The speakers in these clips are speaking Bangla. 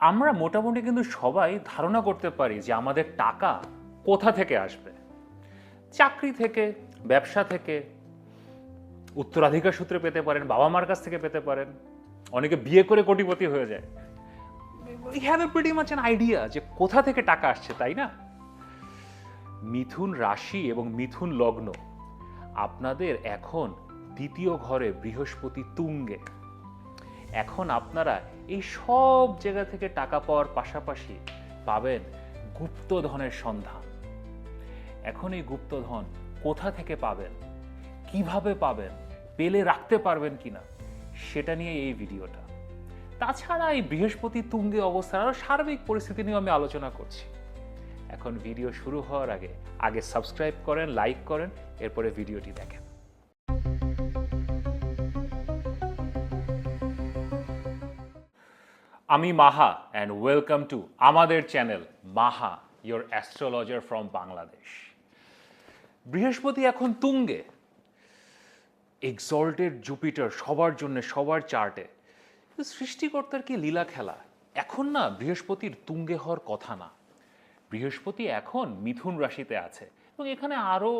আমরা মোটামুটি কিন্তু সবাই ধারণা করতে পারি যে আমাদের টাকা কোথা থেকে আসবে। চাকরি থেকে, ব্যবসা থেকে, উত্তরাধিকার সূত্রে পেতে পারেন, বাবা মার কাছ থেকে পেতে পারেন। অনেকে বিয়ে করে কোটিপতি হয়ে যায়। We have a pretty much an idea যে কোথা থেকে টাকা আসছে, তাই না? মিথুন রাশি এবং মিথুন লগ্ন, আপনাদের এখন দ্বিতীয় ঘরে বৃহস্পতি তুঙ্গে। এখন আপনারা এই সব জায়গা থেকে টাকা পাওয়ার পাশাপাশি পাবেন গুপ্তধনের সন্ধান। এখন এই গুপ্তধন কোথা থেকে পাবেন? কীভাবে পাবেন? পেলে রাখতে পারবেন কিনা? সেটা নিয়ে এই ভিডিওটা। তাছাড়া এই বৃহস্পতি তুঙ্গে অবস্থান আরও সার্বিক পরিস্থিতি নিয়ে আমি আলোচনা করছি। এখন ভিডিও শুরু হওয়ার আগে আগে সাবস্ক্রাইব করেন লাইক করেন, এরপরে ভিডিওটি দেখেন। আমি মাহা অ্যান্ড ওয়েলকাম টু আমাদের channel Maha your astrologer from Bangladesh বৃহস্পতি এখন তুঙ্গে। এক্সল্টেড জুপিটার সবার জন্য, সবার চার্টে সৃষ্টিকর্তার কি লীলা খেলা? এখন না, বৃহস্পতির তুঙ্গে হওয়ার কথা না। বৃহস্পতি এখন মিথুন রাশিতে আছে, এবং এখানে আরও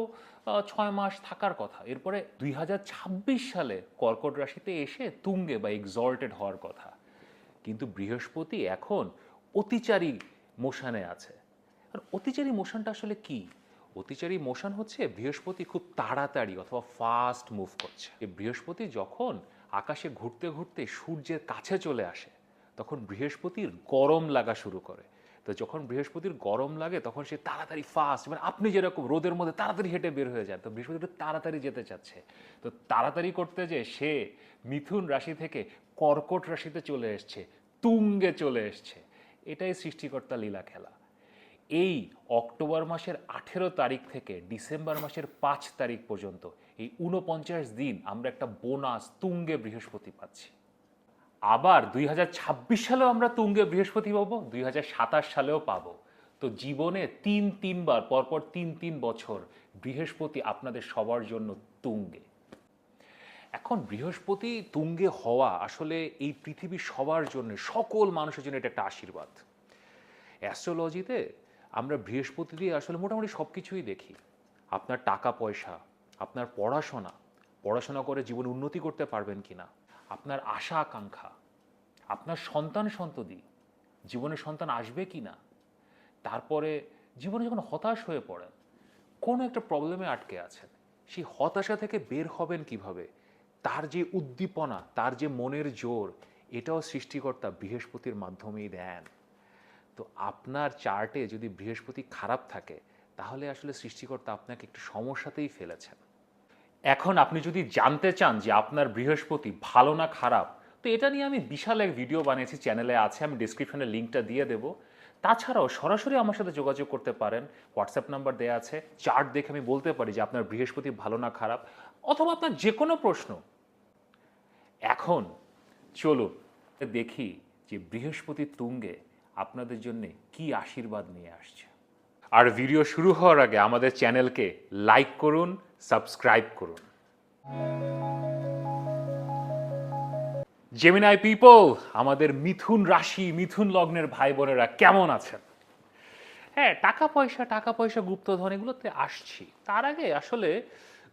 ছয় মাস থাকার কথা। এরপরে দুই হাজার ছাব্বিশ সালে কর্কট রাশিতে এসে তুঙ্গে বা এক্সল্টেড হওয়ার কথা। কিন্তু বৃহস্পতি এখন অতিচারী মোশানে আছে। আর অতিচারী মোশনটা আসলে কি? অতিচারী মোশন হচ্ছে বৃহস্পতি খুব তাড়াতাড়ি অথবা ফাস্ট মুভ করছে। বৃহস্পতি যখন আকাশে ঘুরতে ঘুরতে সূর্যের কাছে চলে আসে, তখন বৃহস্পতির গরম লাগা শুরু করে। তো যখন বৃহস্পতির গরম লাগে, তখন সে তাড়াতাড়ি ফাস্ট মানে আপনি যেরকম রোদের মধ্যে তাড়াতাড়ি হেঁটে বের হয়ে যান, তো বৃহস্পতি একটু তাড়াতাড়ি যেতে চাচ্ছে। তো তাড়াতাড়ি করতে যে সে মিথুন রাশি থেকে কর্কট রাশিতে চলে এসছে তুঙ্গে চলে এসছে। এটাই সৃষ্টিকর্তা লীলা খেলা। এই অক্টোবর মাসের আঠেরো তারিখ থেকে ডিসেম্বর মাসের পাঁচ তারিখ পর্যন্ত এই উনপঞ্চাশ দিন আমরা একটা বোনাস তুঙ্গে বৃহস্পতি পাচ্ছি। আবার দুই হাজার ছাব্বিশ সালেও আমরা তুঙ্গে বৃহস্পতি পাবো, দুই হাজার সাতাশ সালেও পাবো। তো জীবনে তিন তিনবার, পরপর তিন তিন বছর বৃহস্পতি আপনাদের সবার জন্য তুঙ্গে। এখন বৃহস্পতি তুঙ্গে হওয়া আসলে এই পৃথিবীর সবার জন্য, সকল মানুষের জন্য এটা একটা আশীর্বাদ। অ্যাস্ট্রোলজিতে আমরা বৃহস্পতি দিয়ে আসলে মোটামুটি সব কিছুই দেখি। আপনার টাকা পয়সা, আপনার পড়াশোনা পড়াশোনা করে জীবনে উন্নতি করতে পারবেন কিনা, আপনার আশা আকাঙ্ক্ষা, আপনার সন্তান সন্ততি, জীবনে সন্তান আসবে কি না তারপরে জীবনে যখন হতাশ হয়ে পড়েন, কোনো একটা প্রবলেমে আটকে আছেন, সেই হতাশা থেকে বের হবেন কীভাবে? তার যে উদ্দীপনা, তার যে মনের জোর, এটাও সৃষ্টিকর্তা বৃহস্পতির মাধ্যমেই দেন। তো আপনার চার্টে যদি বৃহস্পতি খারাপ থাকে, তাহলে আসলে সৃষ্টিকর্তা আপনাকে একটু সমস্যাতেই ফেলেছেন। এখন আপনি যদি জানতে চান যে আপনার বৃহস্পতি ভালো না খারাপ, তো এটা নিয়ে আমি বিশাল এক ভিডিও বানিয়েছি, চ্যানেলে আছে, আমি ডিসক্রিপশনে লিঙ্কটা দিয়ে দেব। তাছাড়াও সরাসরি আমার সাথে যোগাযোগ করতে পারেন হোয়াটসঅ্যাপ নাম্বার দেওয়া আছে, চার্ট দেখে আমি বলতে পারি যে আপনার বৃহস্পতি ভালো না খারাপ। অথবা আপনার যে কোনো প্রশ্ন। এখন চলুন দেখি যে বৃহস্পতি তুঙ্গে আপনাদের জন্য কি আশীর্বাদ নিয়ে আসছে। আর ভিডিও শুরু হওয়ার আগে আমাদের চ্যানেলকে লাইক করুন, সাবস্ক্রাইব করুন। জেমিনাই পিপল আমাদের মিথুন রাশি, মিথুন লগ্নের ভাই বোনেরা কেমন আছেন? হ্যাঁ টাকা পয়সা টাকা পয়সা, গুপ্তধন এগুলোতে আসছি। তার আগে আসলে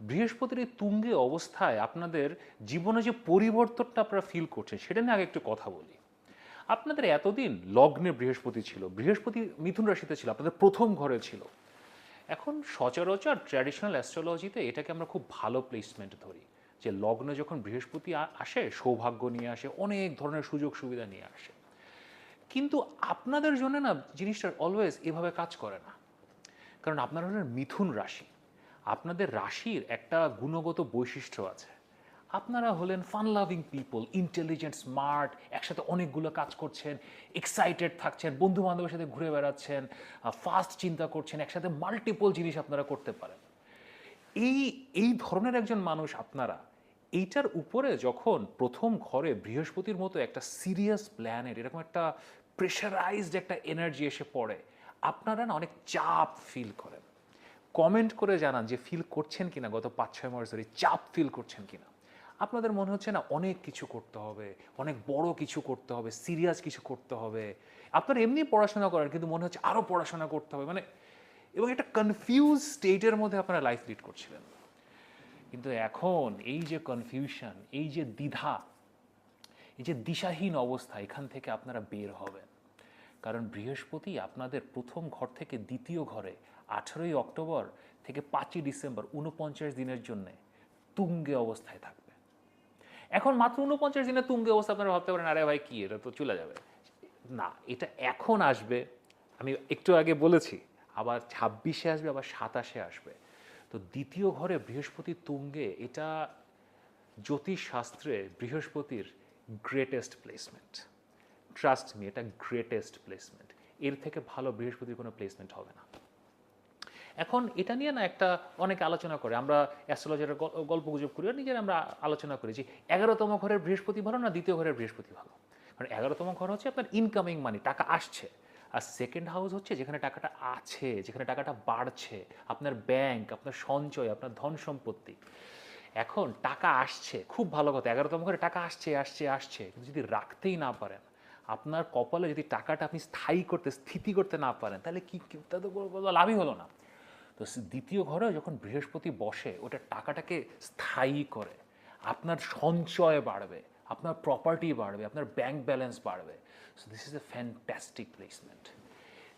বৃহস্পতির এই তুঙ্গে অবস্থায় আপনাদের জীবনে যে পরিবর্তনটা আপনারা ফিল করছেন, সেটা নিয়ে আগে একটু কথা বলি। আপনাদের এতদিন লগ্নে বৃহস্পতি ছিল, বৃহস্পতি মিথুন রাশিতে ছিল, আপনাদের প্রথম ঘরে ছিল। এখন সচরাচর ট্র্যাডিশনাল অ্যাস্ট্রোলজিতে এটাকে আমরা খুব ভালো প্লেসমেন্ট ধরি, যে লগ্নে যখন বৃহস্পতি আসে, সৌভাগ্য নিয়ে আসে, অনেক ধরনের সুযোগ সুবিধা নিয়ে আসে। কিন্তু আপনাদের জন্য না, জিনিসটা অলওয়েজ এভাবে কাজ করে না। কারণ আপনারা হলেন মিথুন রাশি। আপনাদের রাশির একটা গুণগত বৈশিষ্ট্য আছে। আপনারা হলেন fun loving people intelligent smart একসাথে অনেকগুলো কাজ করছেন এক্সাইটেড থাকছেন বন্ধু বান্ধবের সাথে ঘুরে বেড়াচ্ছেন ফাস্ট চিন্তা করছেন, একসাথে মাল্টিপল জিনিস আপনারা করতে পারেন। এই এই ধরনের একজন মানুষ আপনারা, এইটার উপরে যখন প্রথম ঘরে বৃহস্পতির মতো একটা সিরিয়াস প্ল্যানেট এরকম একটা প্রেশারাইজড একটা এনার্জি এসে পড়ে, আপনারা না অনেক চাপ ফিল করেন। কমেন্ট করে জানান যে ফিল করছেন কিনা গত পাঁচ, ছয় মাস ধরে, চাপ ফিল করছেন কিনা। আপনাদের মনে হচ্ছে না অনেক কিছু করতে হবে, অনেক বড় কিছু করতে হবে সিরিয়াস কিছু করতে হবে? আপনার এমনি পড়াশোনা করেন, কিন্তু মনে হচ্ছে আরও পড়াশোনা করতে হবে। মানে এবং একটা কনফিউজ স্টেটের মধ্যে আপনারা লাইফ লিড করছিলেন। কিন্তু এখন এই যে কনফিউশন এই যে দ্বিধা, এই যে দিশাহীন অবস্থা, এখান থেকে আপনারা বের হবেন। কারণ বৃহস্পতি আপনাদের প্রথম ঘর থেকে দ্বিতীয় ঘরে আঠেরোই অক্টোবর থেকে পাঁচই ডিসেম্বর উনপঞ্চাশ দিনের জন্য তুঙ্গে অবস্থায় থাকবে। এখন মাত্র উনপঞ্চাশ দিনের তুঙ্গে অবস্থা আপনারা ভাবতে পারেন, আরে ভাই কি, এটা তো চলে যাবে। না, এটা এখন আসবে, আমি একটু আগে বলেছি, আবার ছাব্বিশে আসবে, আবার সাতাশে আসবে। তো দ্বিতীয় ঘরে বৃহস্পতি তুঙ্গে, এটা জ্যোতিষ শাস্ত্রে বৃহস্পতির গ্রেটেস্ট প্লেসমেন্ট ট্রাস্ট মি এটা গ্রেটেস্ট প্লেসমেন্ট এর থেকে ভালো বৃহস্পতির কোনো প্লেসমেন্ট হবে না। এখন এটা নিয়ে না একটা অনেক আলোচনা করে। আমরা অ্যাস্ট্রোলজারের গল্প গুজব করি নিজের আমরা আলোচনা করি যে এগারোতম ঘরের বৃহস্পতি ভালো না দ্বিতীয় ঘরের বৃহস্পতি ভালো? কারণ এগারোতম ঘর হচ্ছে আপনার ইনকামিং মানি টাকা আসছে। আর সেকেন্ড হাউস হচ্ছে যেখানে টাকাটা আছে, যেখানে টাকাটা বাড়ছে, আপনার ব্যাংক আপনার সঞ্চয়, আপনার ধন সম্পত্তি। এখন টাকা আসছে, খুব ভালো কথা, এগারোতম ঘরে টাকা আসছে আসছে আসছে। কিন্তু যদি রাখতেই না পারেন, আপনার কপালে যদি টাকাটা আপনি স্থায়ী করতে, স্থিতি করতে না পারেন, তাহলে কি, কি- তাহলে তো কোনো- কোনো লাভই হলো না। তো দ্বিতীয় ঘরে যখন বৃহস্পতি বসে, ওটা টাকাটাকে স্থায়ী করে। আপনার সঞ্চয় বাড়বে, আপনার প্রপার্টি বাড়বে, আপনার ব্যাংক ব্যালেন্স বাড়বে। So this is a fantastic placement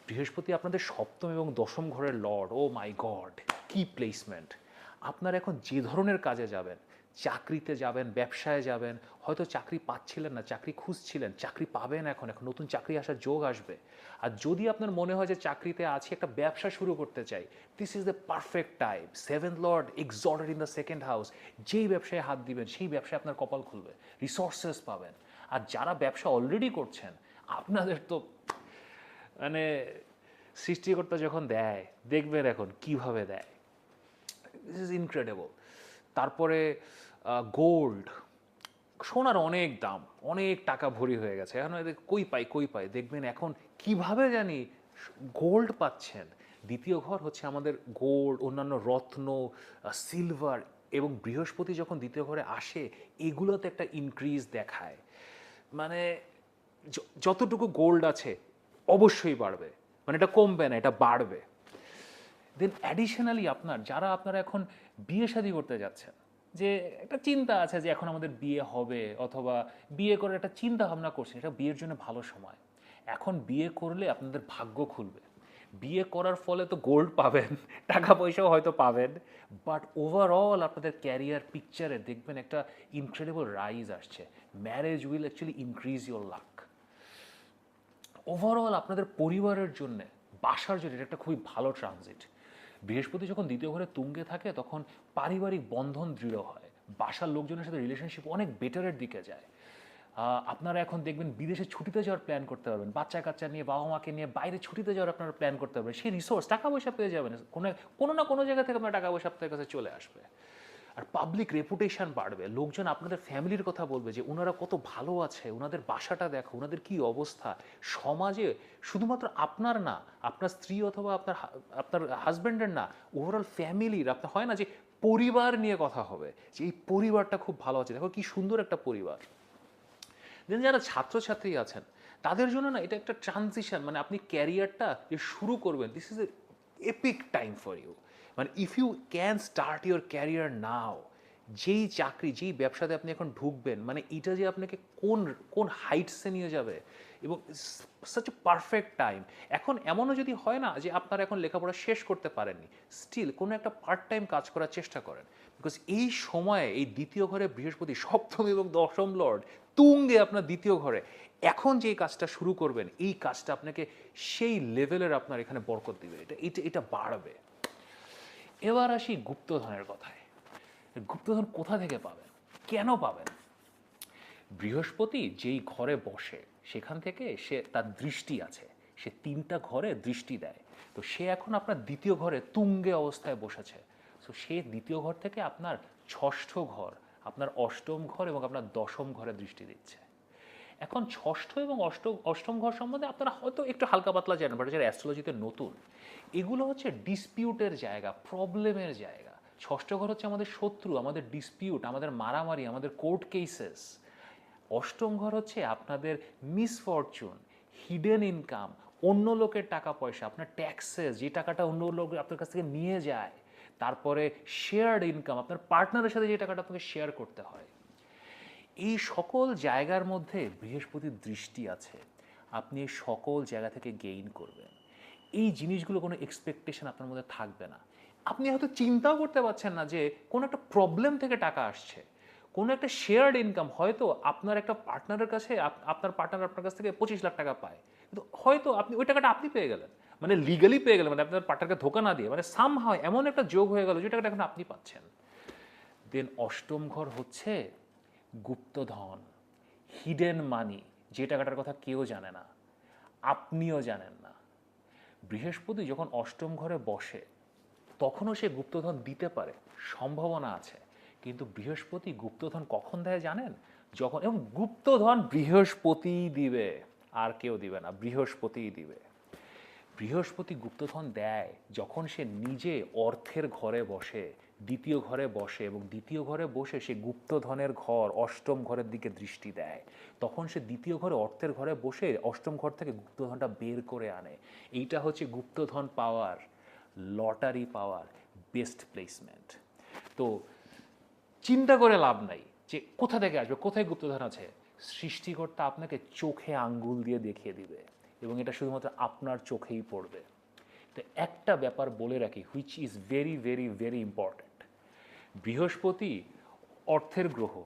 বৃহস্পতি আপনাদের সপ্তম এবং দশম ঘরের লর্ড ও মাই গড কি প্লেসমেন্ট আপনার এখন যে ধরনের কাজে যাবেন চাকরিতে যাবেন, ব্যবসায় যাবেন, হয়তো চাকরি পাচ্ছিলেন না, চাকরি খুঁজছিলেন, চাকরি পাবেন এখন এখন নতুন চাকরি আসার যোগ আসবে। আর যদি আপনার মনে হয় যে চাকরিতে আছি, একটা ব্যবসা শুরু করতে চাই this is the perfect time seven lord exalted in the second house যেই ব্যবসায় হাত দিবেন, সেই ব্যবসায় আপনার কপাল খুলবে রিসোর্সেস পাবেন। আর যারা ব্যবসা অলরেডি করছেন, আপনাদের তো মানে সৃষ্টিকর্তা যখন দেয়, দেখবেন এখন কীভাবে দেয়। দিস ইজ ইনক্রেডিবল তারপরে গোল্ড সোনার অনেক দাম, অনেক টাকা ভরি হয়ে গেছে। এখন এদের কই পাই কই পাই? দেখবেন এখন কীভাবে জানি গোল্ড পাচ্ছেন? দ্বিতীয় ঘর হচ্ছে আমাদের গোল্ড অন্যান্য রত্ন সিলভার এবং বৃহস্পতি যখন দ্বিতীয় ঘরে আসে, এগুলোতে একটা ইনক্রিজ দেখায়। মানে যতটুকু গোল্ড আছে, অবশ্যই বাড়বে। মানে এটা কমবে না, এটা বাড়বে। দেন অ্যাডিশনালি আপনার, যারা আপনারা এখন বিয়ে শাদী করতে যাচ্ছেন যে একটা চিন্তা আছে যে এখন আমাদের বিয়ে হবে অথবা বিয়ে করে একটা চিন্তা ভাবনা করছেন এটা বিয়ের জন্য ভালো সময়। এখন বিয়ে করলে আপনাদের ভাগ্য খুলবে। বিয়ে করার ফলে তো গোল্ড পাবেন, টাকা পয়সাও হয়তো পাবেন বাট ওভারঅল আপনাদের ক্যারিয়ার পিকচারে দেখবেন একটা ইনক্রেডিবল রাইজ আসছে। Marriage will actually increase your luck overall আপনাদের পরিবারের জন্যে, বাসার জন্য এটা একটা খুবই ভালো ট্রানজিট বৃহস্পতি যখন দ্বিতীয় ঘরে তুঙ্গে থাকে, তখন পারিবারিক বন্ধন দৃঢ় হয়। বাসার লোকজনের সাথে রিলেশনশিপ অনেক বেটারের দিকে যায়। আপনারা এখন দেখবেন বিদেশে ছুটিতে যাওয়ার প্ল্যান করতে পারবেন। বাচ্চা কাচ্চা নিয়ে বাবা মাকে নিয়ে বাইরে ছুটিতে যাওয়ার আপনারা প্ল্যান করতে পারবেন। সেই রিসোর্স টাকা পয়সা পেয়ে যাবেন। কোনো কোনো না কোনো জায়গা থেকে আপনার টাকা পয়সা আপনার কাছে চলে আসবে। আর পাবলিক রেপুটেশন বাড়বে। লোকজন আপনাদের ফ্যামিলির কথা বলবে যে ওনারা কত ভালো আছে ওনাদের বাসাটা দেখো ওনাদের কি অবস্থা? সমাজে শুধুমাত্র আপনার না, আপনার স্ত্রী অথবা আপনার আপনার হাজব্যান্ডের না ওভারঅল ফ্যামিলির আপনার হয় না যে পরিবার নিয়ে কথা হবে, যে এই পরিবারটা খুব ভালো আছে। দেখো কি সুন্দর একটা পরিবার। দেন যারা ছাত্রছাত্রী আছেন, তাদের জন্য না এটা একটা ট্রানজিশন মানে আপনি ক্যারিয়ারটা যে শুরু করবেন this is a epic time for you মানে if you can start your career now যেই চাকরি, যেই ব্যবসাতে আপনি এখন ঢুকবেন মানে এটা যে আপনাকে কোন কোন হাইটসে নিয়ে যাবে এবং সাচ এ পারফেক্ট টাইম এখন এমনও যদি হয় না যে আপনারা এখন লেখাপড়া শেষ করতে পারেননি স্টিল কোনো একটা পার্ট টাইম কাজ করার চেষ্টা করেন। বিকজ এই সময়ে, এই দ্বিতীয় ঘরে বৃহস্পতি, সপ্তম এবং দশম লর্ড, তুঙ্গে আপনার দ্বিতীয় ঘরে, এখন যে কাজটা শুরু করবেন, এই কাজটা আপনাকে সেই লেভেলের আপনার এখানে বরকত দিবে। এটা এটা এটা বাড়বে। এবার আসি গুপ্তধনের কথায়। গুপ্তধন কোথা থেকে পাবেন? কেন পাবেন? বৃহস্পতি যেই ঘরে বসে, সেখান থেকে সে তার দৃষ্টি আছে। সে তিনটা ঘরে দৃষ্টি দেয়। তো সে এখন আপনার দ্বিতীয় ঘরে তুঙ্গে অবস্থায় বসেছে। তো সে দ্বিতীয় ঘর থেকে আপনার ষষ্ঠ ঘর, আপনার অষ্টম ঘর এবং আপনার দশম ঘরে দৃষ্টি দিচ্ছে। এখন ষষ্ঠ এবং অষ্ট, অষ্টম ঘর সম্বন্ধে আপনারা হয়তো একটু হালকা পাতলা জানেন বাট যারা অ্যাস্ট্রোলজিতে নতুন, এগুলো হচ্ছে ডিসপিউটের জায়গা প্রবলেমের জায়গা। ষষ্ঠ ঘর হচ্ছে আমাদের শত্রু, আমাদের ডিসপিউট আমাদের মারামারি, আমাদের কোর্ট কেসেস অষ্টম ঘর হচ্ছে আপনাদের মিসফরচুন হিডেন ইনকাম অন্য লোকের টাকা পয়সা আপনার ট্যাক্সেস যে টাকাটা অন্য লোক আপনার কাছ থেকে নিয়ে যায়, তারপরে শেয়ার্ড ইনকাম আপনার পার্টনারের সাথে যে টাকাটা আপনাকে শেয়ার করতে হয়। এই সকল জায়গার মধ্যে বৃহস্পতির দৃষ্টি আছে। আপনি এই সকল জায়গা থেকে গেইন করবেন। এই জিনিসগুলো কোনো এক্সপেকটেশন আপনার মধ্যে থাকবে না। আপনি হয়তো চিন্তাও করতে পারছেন না যে কোনো একটা প্রবলেম থেকে টাকা আসছে। কোনো একটা শেয়ার্ড ইনকাম হয়তো আপনার একটা পার্টনারের কাছে, আপ- আপনার পার্টনার আপনার কাছ থেকে পঁচিশ লাখ টাকা পায়। কিন্তু হয়তো আপনি, ওই টাকাটা আপনি পেয়ে গেলেন। মানে লিগালি পেয়ে গেলেন মানে আপনার পার্টনারকে ধোকা না দিয়ে। মানে সাম হয় এমন একটা যোগ হয়ে গেল যে টাকাটা এখন আপনি পাচ্ছেন। দেন অষ্টম ঘর হচ্ছে গুপ্তধন হিডেন মানি যে টাকাটার কথা কেউ জানে না, আপনিও জানেন না। বৃহস্পতি যখন অষ্টম ঘরে বসে, তখনও সে গুপ্তধন দিতে পারে, সম্ভাবনা আছে। কিন্তু বৃহস্পতি গুপ্তধন কখন দেয় জানেন? যখন, এবং গুপ্তধন বৃহস্পতি দিবে, আর কেউ দিবে না, বৃহস্পতিই দিবে। বৃহস্পতি গুপ্তধন দেয় যখন সে নিজে অর্থের ঘরে বসে দ্বিতীয় ঘরে বসে এবং দ্বিতীয় ঘরে বসে সে গুপ্তধনের ঘর অষ্টম ঘরের দিকে দৃষ্টি দেয়। তখন সে দ্বিতীয় ঘরে অর্থের ঘরে বসে অষ্টম ঘর থেকে গুপ্তধনটা বের করে আনে। এইটা হচ্ছে গুপ্তধন পাওয়ার, লটারি পাওয়ার বেস্ট প্লেসমেন্ট তো চিন্তা করে লাভ নাই যে কোথা থেকে আসবে, কোথায় গুপ্তধন আছে? সৃষ্টিকর্তা আপনাকে চোখে আঙ্গুল দিয়ে দেখিয়ে দিবে এবং এটা শুধুমাত্র আপনার চোখেই পড়বে। তো একটা ব্যাপার বলে রাখি which is very very very important বৃহস্পতি অর্থের গ্রহ,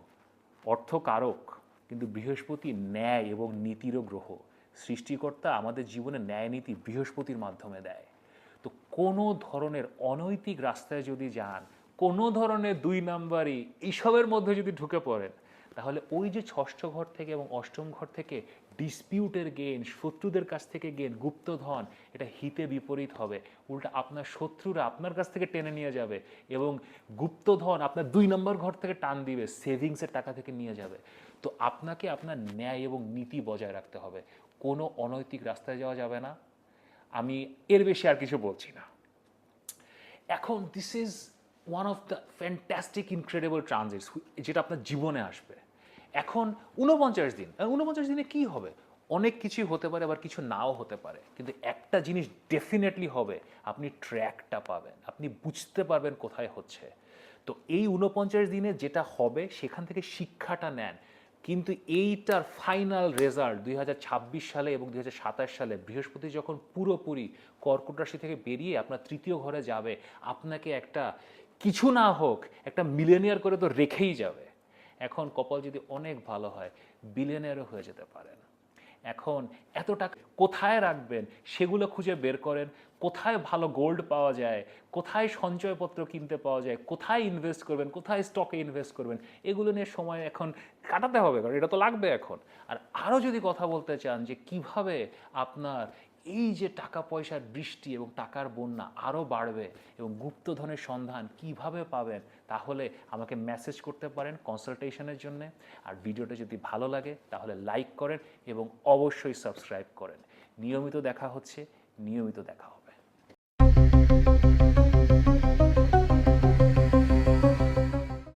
অর্থকারক, কিন্তু বৃহস্পতি ন্যায় এবং নীতিরও গ্রহ। সৃষ্টিকর্তা আমাদের জীবনে ন্যায় নীতি বৃহস্পতির মাধ্যমে দেয়। তো কোনো ধরনের অনৈতিক রাস্তায় যদি যান, কোনো ধরনের দুই নাম্বারই এইসবের মধ্যে যদি ঢুকে পড়েন তাহলে ওই যে ষষ্ঠ ঘর থেকে এবং অষ্টম ঘর থেকে ডিসপিউটের গেন শত্রুদের কাছ থেকে গেন গুপ্তধন, এটা হিতে বিপরীত হবে। উল্টা আপনার শত্রুরা আপনার কাছ থেকে টেনে নিয়ে যাবে এবং গুপ্তধন আপনার দুই নম্বর ঘর থেকে টান দিবে সেভিংসের টাকা থেকে নিয়ে যাবে। তো আপনাকে আপনার ন্যায় এবং নীতি বজায় রাখতে হবে। কোনো অনৈতিক রাস্তায় যাওয়া যাবে না। আমি এর বেশি আর কিছু বলছি না। এখন this is one of the fantastic incredible transits যেটা আপনার জীবনে আসবে। এখন উনপঞ্চাশ দিন। আর উনপঞ্চাশ দিনে কি হবে? অনেক কিছুই হতে পারে, আবার কিছু নাও হতে পারে। কিন্তু একটা জিনিস ডেফিনেটলি হবে, আপনি ট্র্যাকটা পাবেন। আপনি বুঝতে পারবেন কোথায় হচ্ছে। তো এই উনপঞ্চাশ দিনে যেটা হবে, সেখান থেকে শিক্ষাটা নেন। কিন্তু এইটার ফাইনাল রেজাল্ট দুই হাজার ছাব্বিশ সালে এবং দুই হাজার সাতাশ সালে বৃহস্পতি যখন পুরোপুরি কর্কট রাশি থেকে বেরিয়ে আপনার তৃতীয় ঘরে যাবে, আপনাকে একটা কিছু না হোক, একটা মিলেনিয়ার করে তো রেখেই যাবে। এখন কপাল যদি অনেক ভালো হয় বিলিয়নিয়ারও হয়ে যেতে পারেন। এখন এত টাকা কোথায় রাখবেন? সেগুলো খুঁজে বের করেন। কোথায় ভালো গোল্ড পাওয়া যায়? কোথায় সঞ্চয়পত্র কিনতে পাওয়া যায়? কোথায় ইনভেস্ট করবেন? কোথায় স্টকে ইনভেস্ট করবেন? এগুলো নিয়ে সময় এখন কাটাতে হবে, কারণ এটা তো লাগবে এখন। আর আরও যদি কথা বলতে চান যে কীভাবে আপনার এই যে টাকা পয়সার বৃষ্টি এবং টাকার বন্যা আরও বাড়বে এবং গুপ্তধনের সন্ধান কীভাবে পাবেন, তাহলে আমাকে মেসেজ করতে পারেন কনসালটেশনের জন্য। আর ভিডিওটা যদি ভালো লাগে, তাহলে লাইক করেন এবং অবশ্যই সাবস্ক্রাইব করেন। নিয়মিত দেখা হচ্ছে, নিয়মিত দেখা